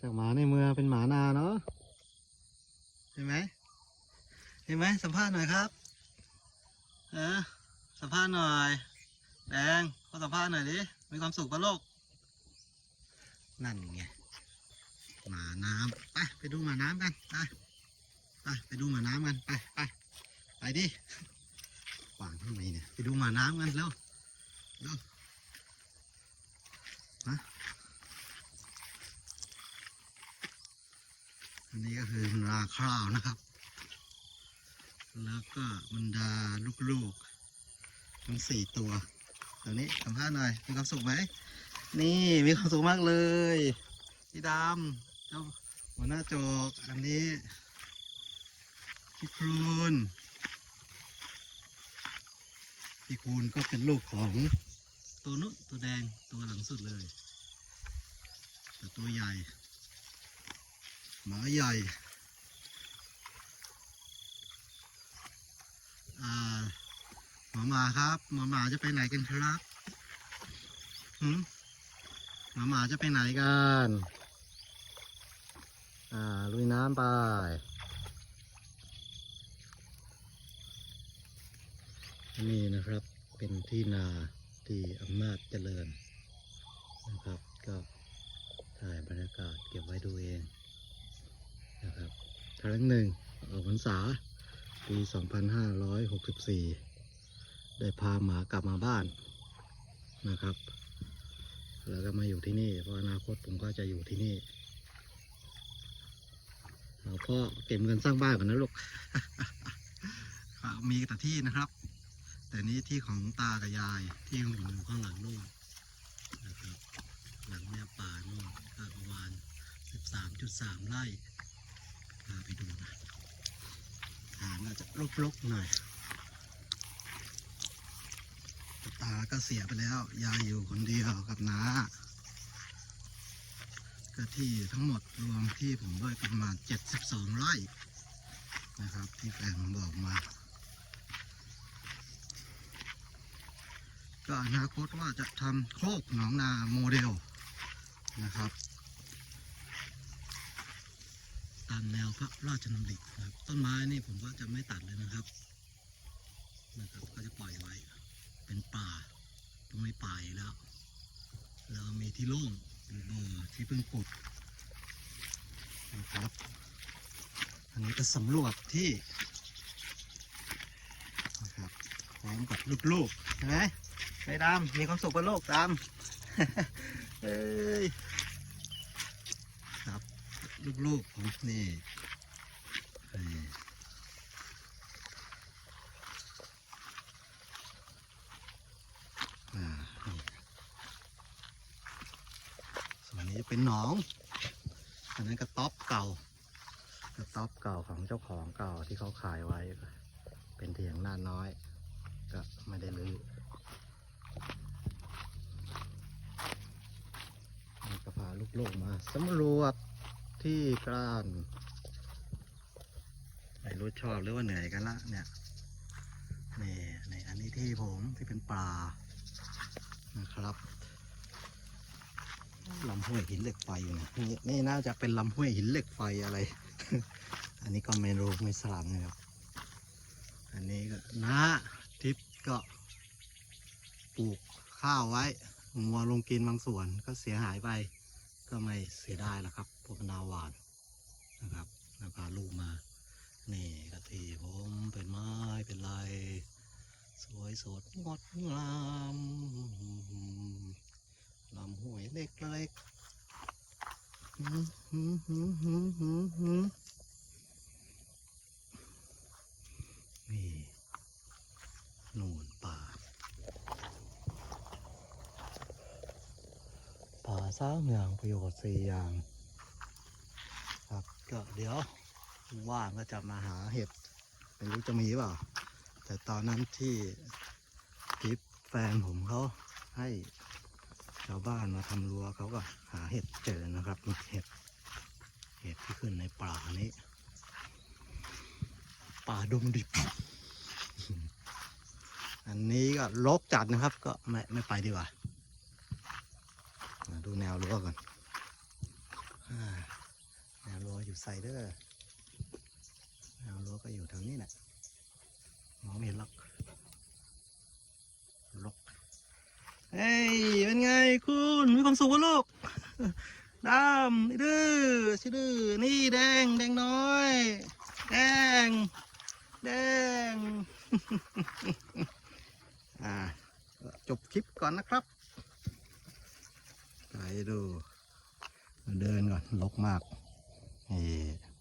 จากหมาในเมืองเป็นหมานาเนาะเห็นไหมเห็นไหมสัมภาษณ์หน่อยครับเออสัมภาษณ์หน่อย แดงขอสัมภาษณ์หน่อยดิมีความสุขปะโลก นั่นไงหมาน้ำไปไปดูหมาน้ำกันไปไปไปดูหมาน้ำกันไปไปไปดิขวางทำไมเนี่ยไปดูหมาน้ำกันเร็วเร็วนะ อันนี้ก็คือราคราวนะครับ แล้วก็บรรดาลูกๆ ทั้งสี่ตัวตัวนี้สัมภาษณ์หน่อย มีความสุขไหม นี่มีความสุขมากเลยพี่ดำเจ้าหัวหน้าโจกอันนี้พี่ครูนพี่ครูนก็เป็นลูกของตัวนู้ตัวแดงตัวหลังสุดเลยแต่ตัวใหญ่ หมาใหญ่หมามาครับหมามาจะไปไหนกันครับหืมหมามาจะไปไหนกัน อ่าลุยน้ำไปนี่นะครับเป็นที่นาที่อำนาจเจริญนะครับ ก็ถ่ายบรรยากาศเก็บไว้ดูเอง นะครับครั้งหนึ่งออกพรรษาปี 2564 ได้พาหมากลับมาบ้านนะครับ แล้วก็มาอยู่ที่นี่ เพราะอนาคตผมก็จะอยู่ที่นี่เราก็เก็บเงินสร้างบ้านก่อนนะลูก มีแต่ที่นะครับ แต่นี้ที่ของตากับยายที่อยู่ข้างหลังนู่นนะครับ หลังแม่ป่านู่นประมาณ 13.3 ไร่พาไปดูนะ ทางอาจะรกๆหน่อย ตาก็เสียไปแล้ว ยายอยู่คนเดียวกับน้าก็ที่ทั้งหมดรวมที่ผมด้วยประมาณ 72 ไร่นะครับ ที่แฟนผมบอกมา ก็อนาคตว่าจะทำโคกหนองนาโมเดลนะครับ ตามแนวพระราชดำรินะครับต้นไม้นี่ผมก็จะไม่ตัดเลยนะครับนะครับก็จะปล่อยไว้ เป็นป่าตรงนี้ป่าอยู่แล้วแล้วมีที่โล่งเป็นบ่อที่เพิ่งขุดนะครับอันนี้ก็สำรวจที่นะครับพร้อมกับลูกๆเห็นไหมไอ้ดำมีความสุขกับโลกดำเอ้ย ลูกๆผมนี่นี่อ่านี่ส่วนนี้จะเป็นหนอง อันนั้นกระต๊อบเก่ากระต๊อบเก่าของเจ้าของเก่าที่เขาขายไว้ เป็นเถียงหน้าน้อย ก็ไม่ได้รื้อก็พาลูกๆมาสำรวจ ที่กลานไม่รู้ชอบหรือว่าเหนื่อยกันละเนี่ยนี่นี่อันนี้ที่ผมที่เป็นป่านะครับลำห้วยหินเหล็กไฟอยู่นะนี่นี่น่าจะเป็นลำห้วยหินเหล็กไฟอะไร อันนี้ก็ไม่รู้ไม่สลับนะครับ อันนี้ก็น้าทิพย์ก็ปลูกข้าวไว้งัวลงกินบางส่วนก็เสียหายไป ก็ไม่เสียดายแล้วครับพวกนาหวานนะครับแล้วพาลูกมา นี่กะทิผมเป็นไม้เป็นลายสวยสดงดงามลำห้วยเล็กๆล็กหืมหืมหืมหืมหืมหืมนี่นู่นป่า ป่า สามอย่างประโยชน์สี่อย่าง ครับก็เดี๋ยวว่างก็จะมาหาเห็ดไม่รู้จะมีเปล่า แต่ตอนนั้นที่ทิปแฟนผมเขาให้ชาวบ้านมาทำรั้วเขาก็หาเห็ดเจอนะครับนี่เห็ดเห็ดที่ขึ้นในป่านี้ ป่าดงดิบ อันนี้ก็รกจัดนะครับก็ไม่ไม่ไปดีกว่า ดูแนวรั้วก่อนอ่าอยู่ไซเดอร์เอารั้วก็อยู่แถวนี้แหละมองไม่เห็นหรอกลกเฮ้ย เป็นไงคุณมีความสุขวะลูกดำนี่ดื้อชิดื้อนี่แดง แดงน้อย แดง แดง อ่า จบคลิปก่อนนะครับ ดู เดินก่อนลกมากนี่